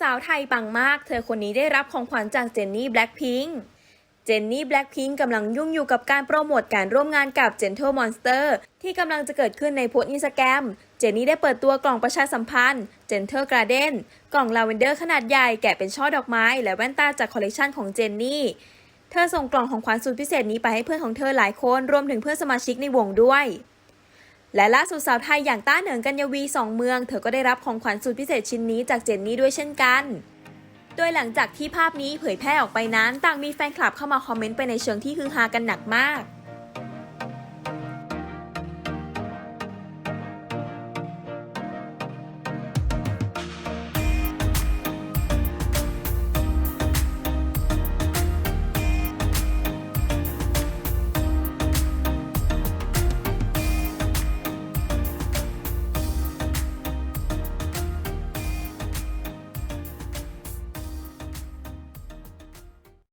สาวไทยปังมาก เธอคนนี้ได้รับของขวัญจากเจนนี่แบล็ c พิงค์เจนนี่แบล็ c พิงค์กำลังยุ่งอยู่กับการโปรโมทการร่วมงานกับ Gentle Monster ที่กำลังจะเกิดขึ้นในโพสต์อินสตาแกรม เจนนี่ได้เปิดตัวกล่องประชาสัมพันธ์ Gentle Garden กล่องลาเวนเดอร์ขนาดใหญ่แกะเป็นช่อดอกไม้ และแว่นตาจากคอลเลกชันของเจนนี่ เธอส่งกล่องของขวัญสุดพิเศษนี้ไปให้เพื่อนของเธอหลายคน รวมถึงเพื่อนสมาชิกในวงด้วย และล่าสุดสาวไทยอย่างต้าเหนิงกัญญวีสองเมือง เธอก็ได้รับของขวัญสุดพิเศษชิ้นนี้จากเจนนี่ด้วยเช่นกัน โดยหลังจากที่ภาพนี้เผยแพร่ออกไปนั้น ต่างมีแฟนคลับเข้ามาคอมเมนต์ไปในเชิงที่ฮือฮากันหนักมาก